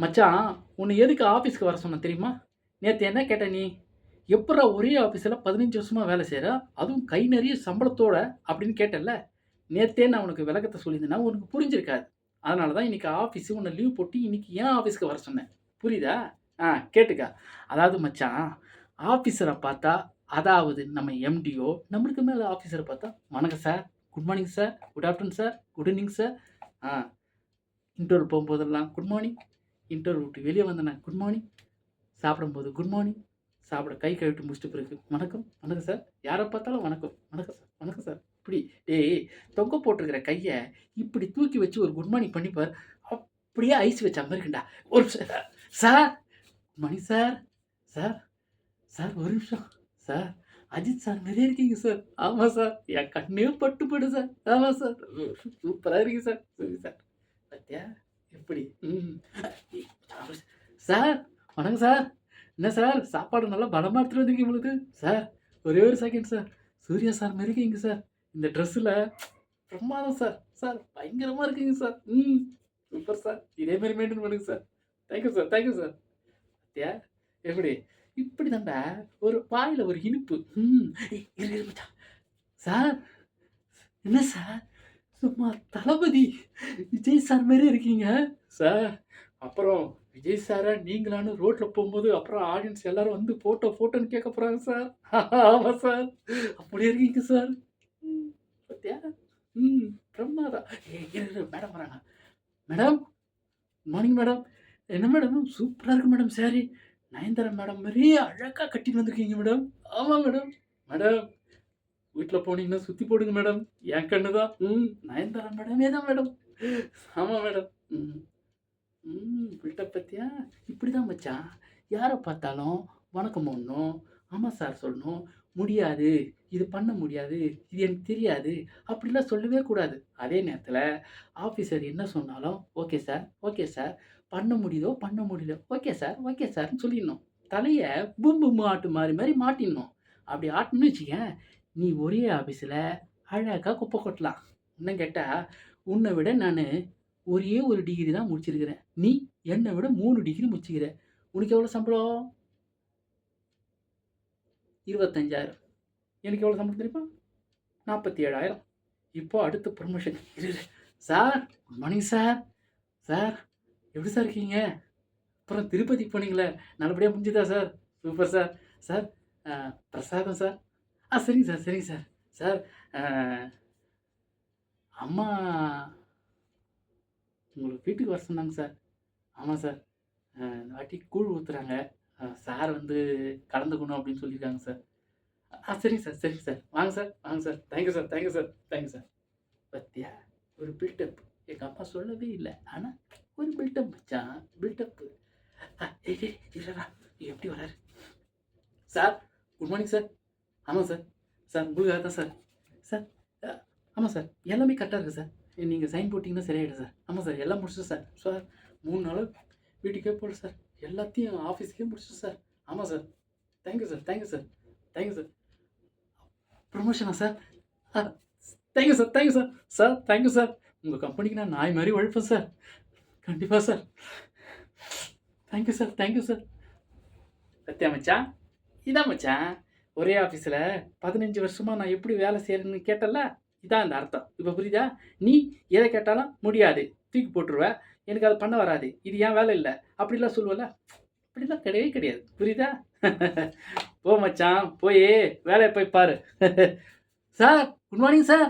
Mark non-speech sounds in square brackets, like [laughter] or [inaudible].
மச்சான் உன்னை எதுக்கு ஆஃபீஸ்க்கு வர சொன்ன தெரியுமா? நேற்று என்ன கேட்ட நீ? எப்படா ஒரே ஆஃபீஸில் பதினஞ்சு வருஷமாக வேலை செய்கிற அதுவும் கை நிறைய சம்பளத்தோட அப்படின்னு கேட்டல நேற்றே நான் உனக்கு விளக்கத்தை சொல்லியிருந்தேன்னா உனக்கு புரிஞ்சிருக்காது. அதனால தான் இன்னைக்கு ஆஃபீஸு உன்னை லீவ் போட்டு இன்னைக்கு ஏன் ஆஃபீஸ்க்கு வர சொன்னேன். புரியுதா? ஆ கேட்டுக்கா. அதாவது மச்சான் ஆஃபீஸரை பார்த்தா அதாவது நம்ம எம்டிஓ நம்மளுக்கு மேலே ஆஃபீஸரை பார்த்தா வணக்கம் sir good morning sir good afternoon sir good evening sir ஆ இன்டர்வல் போகும்போதெல்லாம் குட் மார்னிங் இன்டர்வியூ விட்டு வெளியே வந்தேன்னா குட் மார்னிங் சாப்பிடும்போது குட் மார்னிங் சாப்பிட கை கழுவிட்டு முடிச்சிட்டு பிறகு வணக்கம் வணக்கம் சார் யாரை பார்த்தாலும் வணக்கம் வணக்கம் சார் வணக்கம் சார் இப்படி டேய் தொங்க போட்டிருக்கிற கையை இப்படி தூக்கி வச்சு ஒரு குட் மார்னிங் பண்ணிப்பார் அப்படியே ஐஸ் வச்ச மாதிரி இருக்குண்டா. ஒரு நிமிஷம். Sir good morning sir sir sir ஒரு நிமிஷம் சார் அஜித் சார் நிறைய இருக்கீங்க சார் ஆமாம் சார் என் கண்ணே பட்டு சார் ஆமாம் சார் சூப்பராக இருக்கீங்க சார் சரி சார் பத்தியா? எப்படி? ம். சார் வணக்கம் சார். என்ன சார் சாப்பாடு நல்லா பலமாக எடுத்துகிட்டு வந்திருக்கீங்க உங்களுக்கு சார் ஒரே ஒரு செகண்ட் சார். சூர்யா சார் மாதிரி இருக்கீங்க சார். இந்த ட்ரெஸ்ஸில் பிரமாதம் சார். சார் பயங்கரமாக இருக்கீங்க சார். ம். Super sir. இதே மாதிரி மெயின்டைன் பண்ணுங்க sir. Thank you sir thank you sir அத்தியா எப்படி? இப்படி தாண்டா ஒரு வாயில் ஒரு இனிப்பு. ம். சார் என்ன சார்? சும்மா தளபதி விஜய் சார் மாரி இருக்கீங்க. சார் அப்புறம் விஜய் சாரை நீங்களான்னு ரோட்டில் போகும்போது அப்புறம் ஆடியன்ஸ் எல்லாரும் வந்து ஃபோட்டோ ஃபோட்டோன்னு கேட்க போகிறாங்க சார். [laughs] ஆமாம் சார். அப்படி இருக்கீங்க சார். பார்த்தியா ம் பிரம்மாதா ஏ மேடம் வராங்க மேடம் மார்னிங் மேடம் என்ன மேடம் சூப்பராக இருக்கு மேடம் சாரி நயன்தாரா மேடம் மாதிரியே அழகாக கட்டிட்டு வந்திருக்கீங்க மேடம் ஆமாம் மேடம் மேடம் வீட்டில் போனீங்கன்னா சுற்றி போடுங்க மேடம் என் கண்ணு தான் ம் நயன்தாரா மேடமே தான் மேடம் ஆமாம் மேடம் ம் ம் பில்டப் பற்றியா இப்படி தான் மச்சான். யாரை பார்த்தாலும் வணக்கம் ஒன்றும் ஆமாம் சார் சொல்லணும். முடியாது. இது பண்ண முடியாது. இது எனக்கு தெரியாது. அப்படிலாம் சொல்லவே கூடாது. அதே நேரத்தில் ஆஃபீஸர் என்ன சொன்னாலும் ஓகே சார் ஓகே சார் பண்ண முடியுதோ பண்ண முடியல. ஓகே சார் ஓகே சார்னு சொல்லிடணும். தலையை பூம் பூம் ஆட்டு மாதிரி மாதிரி மாட்டிடணும். அப்படி ஆட்டணும்னு வச்சுக்கேன் நீ ஒரே ஆஃபீஸில் அழகாக குப்பை கொட்டலாம். இன்னும் கேட்டால் உன்னை விட நான் ஒரே ஒரு டிகிரி தான் முடிச்சிருக்கிறேன். நீ என்னை விட மூணு டிகிரி முடிச்சுக்கிற. உனக்கு எவ்வளோ சம்பளம்? இருபத்தஞ்சாயிரம். எனக்கு எவ்வளோ சம்பளம் தெரியுமா? நாற்பத்தி ஏழாயிரம் இப்போ அடுத்த promotion sir good morning sir. Sir எப்படி சார் இருக்கீங்க? அப்புறம் திருப்பதி போனீங்களே. நல்லபடியாக முடிஞ்சுதா சார்? Super sir. சார் பிரசாதம் சார். ஆ சரிங்க சார் சரிங்க சார் சார் அம்மா உங்களுக்கு வீட்டுக்கு வர சொன்னாங்க சார் ஆமாம் சார் இந்த வாட்டி கூழ் ஊற்றுறாங்க சார் வந்து கலந்துக்கணும் அப்படின்னு சொல்லியிருக்காங்க சார் ஆ சரிங்க சார் சரிங்க சார் வாங்க சார் வாங்க sir thank you sir thank you sir thank you sir பத்தியா ஒரு பில்டப் எங்கள் அப்பா சொல்லவே இல்லை ஆனால் ஒரு பில்டப் வச்சான் பில்டப்பு எப்படி வராரு சார் குட் மார்னிங் சார் ஆமாம் சார். சார் உங்களுக்காக தான் சார். சார் ஆமாம் சார். எல்லாமே கரெக்டாக இருக்குது சார். நீங்கள் சைன் போட்டிங்கன்னா சரியாயிடும் சார். ஆமாம் சார் எல்லாம் முடிச்சிடும் சார். சார் மூணு நாள் வீட்டுக்கே போகல சார். எல்லாத்தையும் ஆஃபீஸ்க்கே முடிச்சிடும் சார். ஆமாம் sir. Thank you sir thank you sir? Thank you sir ப்ரொமோஷனா sir thank you sir thank you sir sir thank you sir உங்கள் கம்பெனிக்கு நான் நாய் மாதிரி உழைப்பேன் சார் கண்டிப்பாக sir thank you sir thank you sir Sathya மச்சான். இதான் மச்சான். ஒரே ஆஃபீஸில் பதினஞ்சு வருஷமாக நான் எப்படி வேலை செய்கிறேன்னு கேட்டல இதான் அந்த அர்த்தம். இப்போ புரியுதா? நீ எதை கேட்டாலும் முடியாது. தூக்கி போட்டுருவ. எனக்கு அது பண்ண வராது. இது ஏன் வேலை இல்லை. அப்படிலாம் சொல்லுவல அப்படிலாம் கிடையவே கிடையாது. புரியுதா? [laughs] போ மச்சான். போய். வேலையை போய் பாரு. [laughs] Sir good morning sir